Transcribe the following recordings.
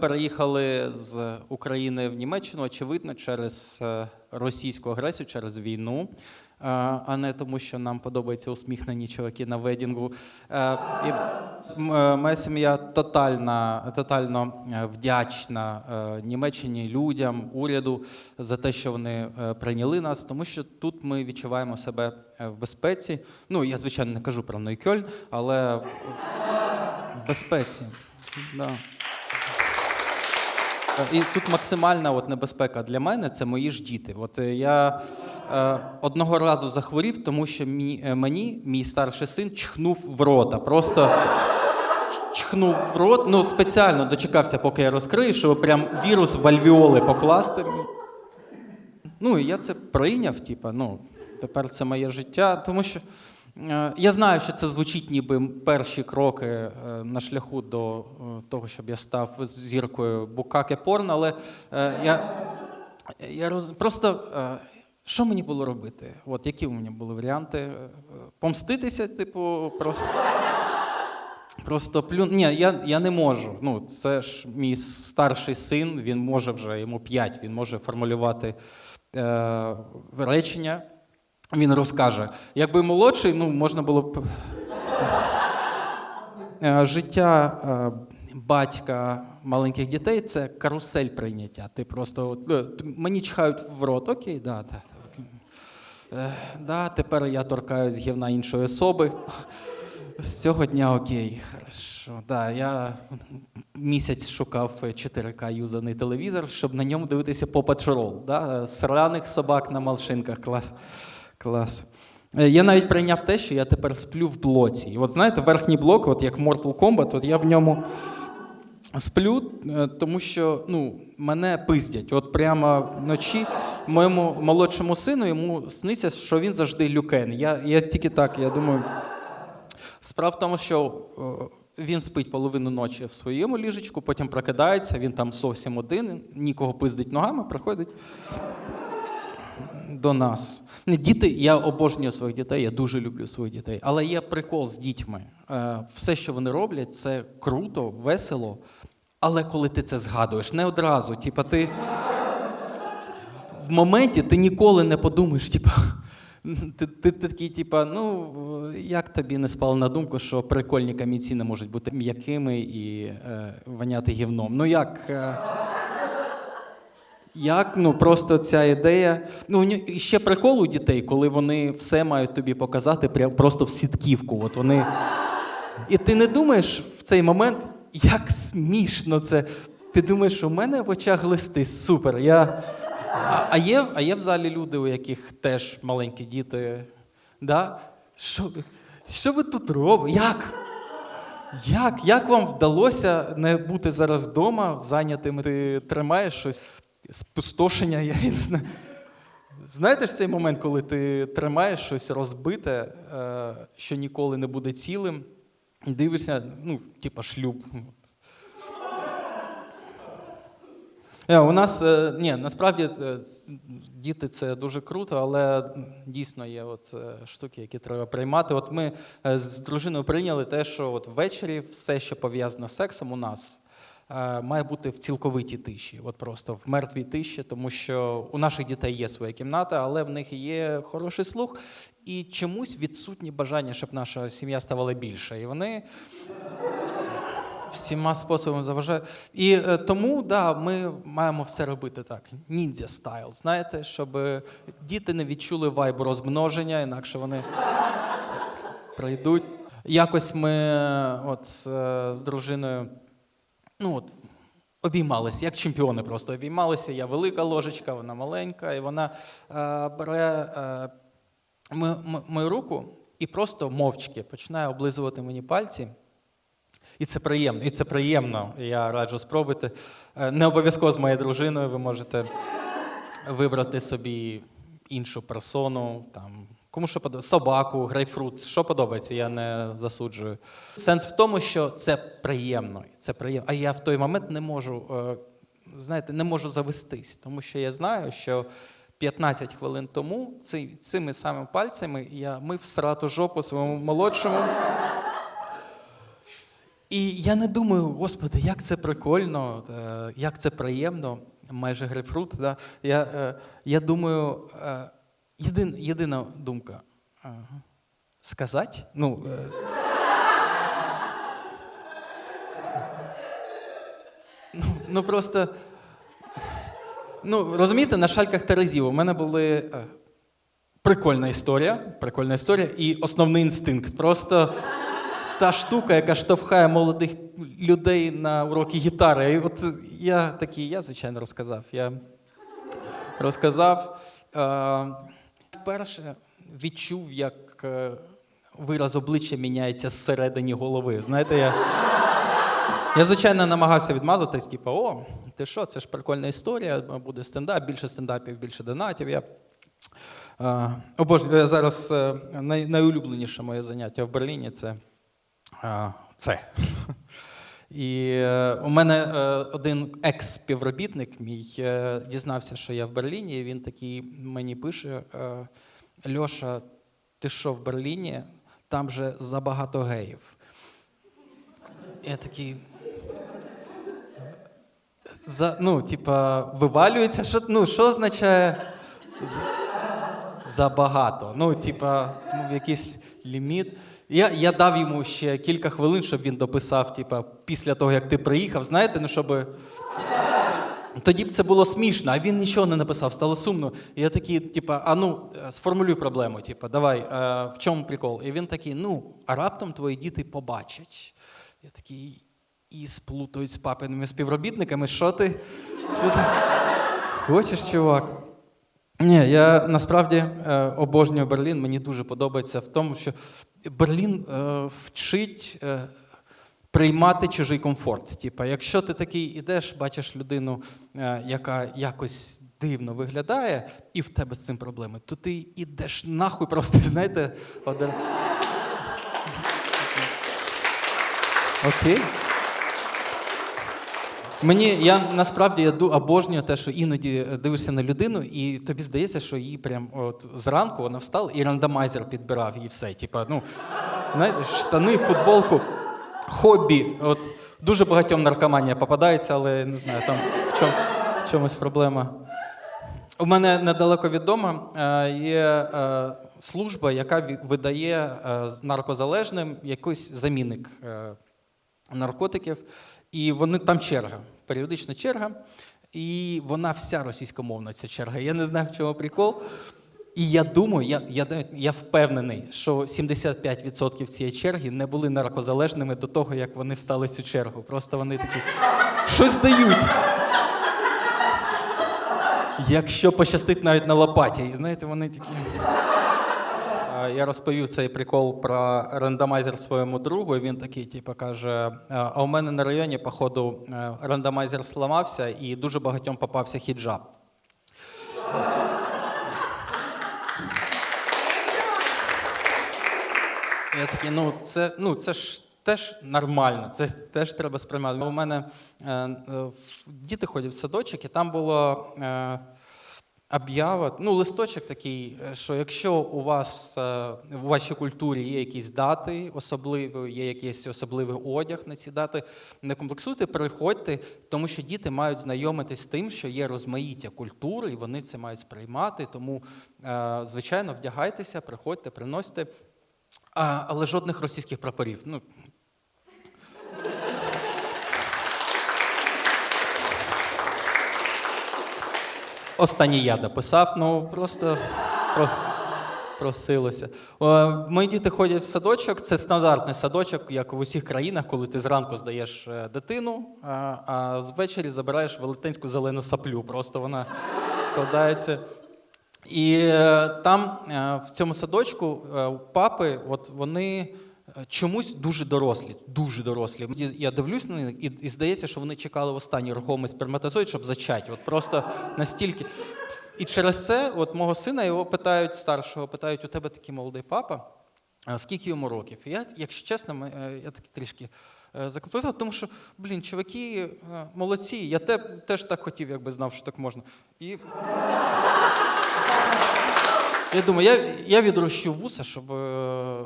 переїхали з України в Німеччину, очевидно, через е, російську агресію, через війну, е, а не тому, що нам подобаються усміхнені чуваки на ведінгу. Е, І моя сім'я тотально, тотально вдячна Німеччині, людям, уряду за те, що вони прийняли нас, тому що тут ми відчуваємо себе в безпеці. Ну, я, звичайно, не кажу про Нойкьольн, але в безпеці. Да. І тут максимальна от небезпека для мене це мої ж діти. От е, я е, одного разу захворів, тому що мі, е, мені мій старший син чхнув в рота. Просто чхнув в рот. Ну, спеціально дочекався, поки я розкрию, щоб прям вірус в альвіоли покласти. Ну, і я це прийняв, типа, ну, тепер це моє життя, тому що. Е, Я знаю, що це звучить ніби перші кроки е, на шляху до е, того, щоб я став зіркою букаки порно, але я, я роз... просто що мені було робити? От які у мене були варіанти? Помститися, типу, просто. Просто плюн. Ні, я, я не можу. Ну, це ж мій старший син, він може вже йому 5, він може формулювати е, речення. Він розкаже. Якби молодший, ну, можна було б. Е, Життя е, батька маленьких дітей це карусель прийняття. Ти просто е, мені чхають в рот, окей, да, да, да, да, тепер я торкаюсь гівна іншої особи. З цього дня окей. Хорошо. Да, я місяць шукав 4К юзаний телевізор, щоб на ньому дивитися Paw Patrol. Да? Сраних собак на малшинках. Клас. Клас. Е, Я навіть прийняв те, що я тепер сплю в блоці. І от знаєте, верхній блок, от як Mortal Kombat, от я в ньому сплю, е, тому що ну, мене пиздять. От прямо вночі моєму молодшому сину йому сниться, що він завжди люкен. Я, я тільки так, я думаю. Справа в тому, що е, він спить половину ночі в своєму ліжечку, потім прокидається, він там зовсім один, нікого пиздить ногами, приходить до нас. Діти, я обожнюю своїх дітей, я дуже люблю своїх дітей. Але є прикол з дітьми. Е, Все, що вони роблять, це круто, весело. Але коли ти це згадуєш, не одразу. Типа, ти в моменті ти ніколи не подумаєш, типа. Ти, ти, ти такий, типа, ну як тобі не спало на думку, що прикольні камінці не можуть бути м'якими і е, воняти гівном? Ну як? Е, як ну просто ця ідея? Ну і ще прикол у дітей, коли вони все мають тобі показати прям просто в сітківку. От вони. І ти не думаєш в цей момент, як смішно це. Ти думаєш, в мене в очах листи супер. Я... А, а, є, а є в залі люди, у яких теж маленькі діти. Да? Що, що ви тут робите? Як? Як? Як вам вдалося не бути зараз вдома, зайнятими? Ти тримаєш щось, спустошення, я не знаю. Знаєте ж цей момент, коли ти тримаєш щось розбите, е, що ніколи не буде цілим, дивишся, ну, типа шлюб. Е, У нас е, ні, насправді діти це дуже круто, але дійсно є от штуки, які треба приймати. От ми з дружиною прийняли те, що от ввечері все, що пов'язано з сексом, у нас має бути в цілковитій тиші, от просто в мертвій тиші, тому що у наших дітей є своя кімната, але в них є хороший слух і чомусь відсутні бажання, щоб наша сім'я ставала більше. І вони всіма способами заважають. І е, тому да, ми маємо все робити так. Ніндзя стайл, знаєте, щоб е, діти не відчули вайбу розмноження, інакше вони прийдуть. Якось ми е, от з, е, з дружиною, ну от. Обіймалися, як чемпіони просто обіймалися. Я велика ложечка, вона маленька, і вона е, бере е, мо- мо- мою руку і просто мовчки починає облизувати мені пальці. І це приємно. І це приємно. Я раджу спробуйте. Не обов'язково з моєю дружиною ви можете вибрати собі іншу персону, там, кому що подобається, собаку, грейпфрут, що подобається, я не засуджую. Сенс в тому, що це приємно. Це приємно. А я в той момент не можу, е, знаєте, не можу завестись, тому що я знаю, що 15 хвилин тому цими самими пальцями я мив срату жопу своєму молодшому. І я не думаю, господи, як це прикольно, е, як це приємно, майже грейпфрут. Да? Я, е, я думаю, єдин, єдина думка. е, Сказати? Ну, е, ну, ну просто. Ну, розумієте, на шальках Терезів у мене були е, прикольна історія, прикольна історія і основний інстинкт. Просто та штука, яка штовхає молодих людей на уроки гітари. І от я такий, я, звичайно, розказав. Я розказав. Е, вперше відчув, як е, вираз обличчя міняється зсередині голови. Знаєте, я. Я, звичайно, намагався відмазатись, типу, о, ти що, це ж прикольна історія, буде стендап, більше стендапів, більше донатів. Я е, обожнюю, я зараз е, най, найулюбленіше моє заняття в Берліні це це. І е, у мене е, один екс-співробітник мій е, дізнався, що я в Берліні, і він такий мені пише: Льоша, ти що в Берліні? Там же забагато геїв. Я такий. За, ну, типа, вивалюється. Що, ну, що означає забагато? Ну, типа, ну, якийсь ліміт. Я, я дав йому ще кілька хвилин, щоб він дописав, типа, після того, як ти приїхав, знаєте, ну, щоб. Тоді б це було смішно, а він нічого не написав, стало сумно. І я такий, типа, а ну, е, сформулюй проблему, типа, давай, е, в чому прикол? І він такий, ну, а раптом твої діти побачать. Я такий, і сплутають з папиними співробітниками. Що ти? Що ти хочеш, чувак? Ні, я насправді е, обожнюю Берлін. Мені дуже подобається в тому, що Берлін е, вчить е, приймати чужий комфорт. Типа, якщо ти такий ідеш, бачиш людину, яка якось дивно виглядає, і в тебе з цим проблеми, то ти ідеш нахуй просто, знаєте, один. Окей. Мені я насправді я обожнюю те, що іноді е, дивишся на людину, і тобі здається, що її прям от зранку вона встала і рандомайзер підбирав їй все. Типа, ну знаєте, штани, футболку, хобі. От дуже багатьом наркоманія попадається, але не знаю, там в, чому, в чомусь проблема. У мене недалеко від дому е, є е, служба, яка видає наркозалежним якийсь замінник наркотиків. І вони там черга, періодична черга. І вона вся російськомовна, ця черга. Я не знаю, в чому прикол. І я думаю, я, я, я впевнений, що 75% цієї черги не були наркозалежними до того, як вони встали цю чергу. Просто вони такі щось дають. Якщо пощастить навіть на лопаті. І знаєте, вони такі. Я розповів цей прикол про рандомайзер своєму другу. і Він такий, типу, каже: а у мене на районі, походу, е, рандомайзер сламався і дуже багатьом попався хіджаб. Я такий, ну це, ну це ж теж нормально, це теж треба сприймати. У мене е, е, діти ходять в садочок, і там було е, об'ява, ну, листочок такий, е, що якщо у вас е, в вашій культурі є якісь дати особливі, є якийсь особливий одяг на ці дати, не комплексуйте, приходьте, тому що діти мають знайомитись з тим, що є розмаїття культури, і вони це мають сприймати. Тому, е, звичайно, вдягайтеся, приходьте, приносите. А, але жодних російських прапорів. Ну, останній я дописав, ну просто просилося. Мої діти ходять в садочок, це стандартний садочок, як в усіх країнах, коли ти зранку здаєш е, дитину, а, а ввечері забираєш велетенську зелену саплю. Просто вона складається. І е, там е, в цьому садочку е, папи, от вони е, чомусь дуже дорослі, дуже дорослі. Я дивлюсь на них, і, і здається, що вони чекали в останній рухомий сперматозоїд, щоб зачати. От просто настільки. І через це, от мого сина його питають старшого, питають: у тебе такий молодий папа, а скільки йому років? І я, якщо чесно, е, я так трішки е, тому що, блін, чуваки е, молодці, я те, теж так хотів, якби знав, що так можна. І я думаю, я, я відрощу вуса, щоб е,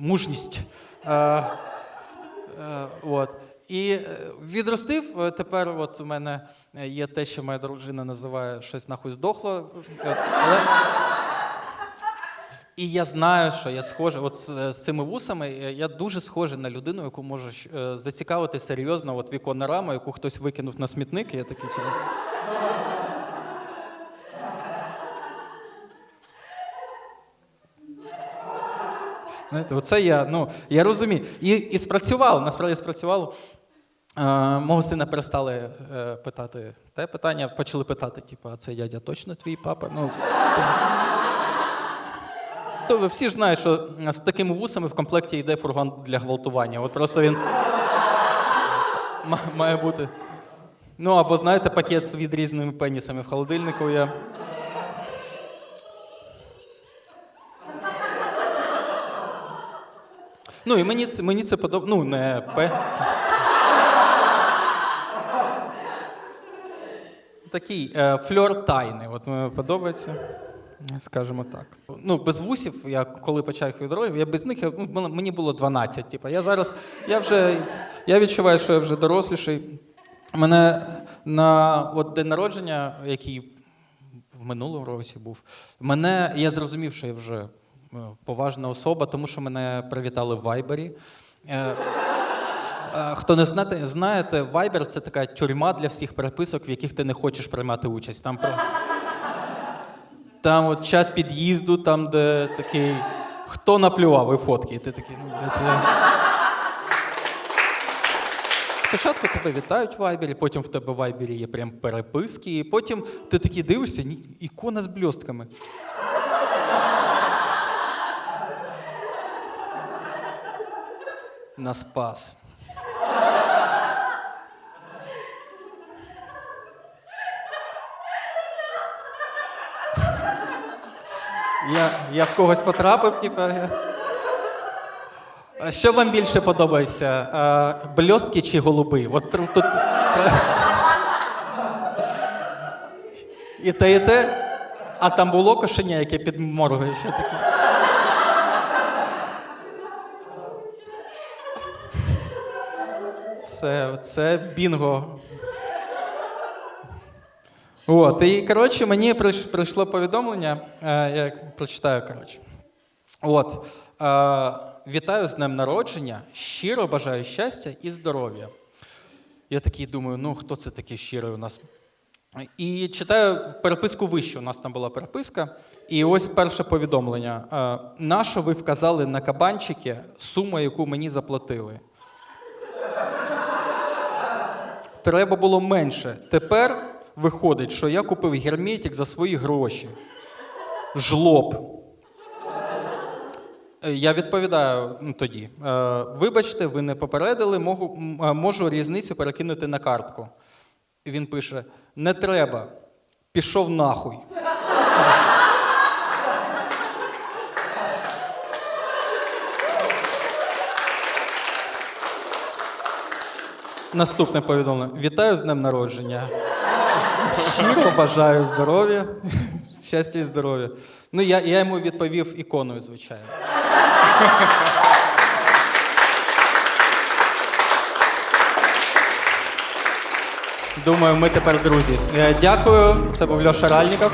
мужність е, Е, от. І е, відростив. е, Тепер от у мене є те, що моя дружина називає щось нахуй здохло. Е, Але... І я знаю, що я схожий, от з, з цими вусами, я дуже схожий на людину, яку може зацікавити серйозно от віконна рама, яку хтось викинув на смітник, я такий, Знаєте, оце я, ну, я розумію. І, і спрацювало, насправді спрацювало. Мого сина перестали е, питати те питання, почали питати, типу, а це дядя точно твій папа? Ну, то, то всі ж знають, що з такими вусами в комплекті йде фургон для гвалтування. От просто він ма- має бути. Ну, або знаєте, пакет з відрізненими пенісами в холодильнику є. Ну, і мені це, мені це подобається. Ну, не пе. Такий е, фльор тайни. От мені подобається. Скажімо так. Ну, без вусів, я коли почав їх відрою, я без них я, ну, мені було 12. Типу. Я зараз я вже я відчуваю, що я вже доросліший. Мене на от день народження, який в минулому році був, мене я зрозумів, що я вже поважна особа, тому що мене привітали в Вайбері. Е, Е, Хто не знає, знаєте, Viber це така тюрма для всіх переписок, в яких ти не хочеш приймати участь. Там, там от чат під'їзду, там, де такий хто наплював і фотки. І ти такий, ну, я... Спочатку тебе вітають в Вайбері, потім в тебе в Вайбері є прям переписки, і потім ти такий дивишся, ні- ікона з бльостками. На спас. Я, я в когось потрапив, типу. я- А Що вам більше подобається? Бльостки чи голуби? От тут. І те, і те. А там було кошеня, яке підморгує ще таке. Все, це бінго. От, і коротше, мені прийшло повідомлення, е, я прочитаю, коротше. От, е, вітаю з днем народження, щиро бажаю щастя і здоров'я. Я такий думаю, ну хто це такий щирий у нас? І читаю переписку вище. У нас там була переписка. І ось перше повідомлення. Е, Нащо ви вказали на кабанчики суму, яку мені заплатили? Треба було менше. Тепер виходить, що я купив герметик за свої гроші. Жлоб. Е, Я відповідаю тоді. Е, Вибачте, ви не попередили, можу, е, можу різницю перекинути на картку. Він пише: не треба. Пішов нахуй. Наступне повідомлення. Вітаю з днем народження. Щиро бажаю здоров'я, щастя і здоров'я. Ну, я, я йому відповів іконою, звичайно. Думаю, ми тепер друзі. Е, Дякую. Це був Льоша Ральніков.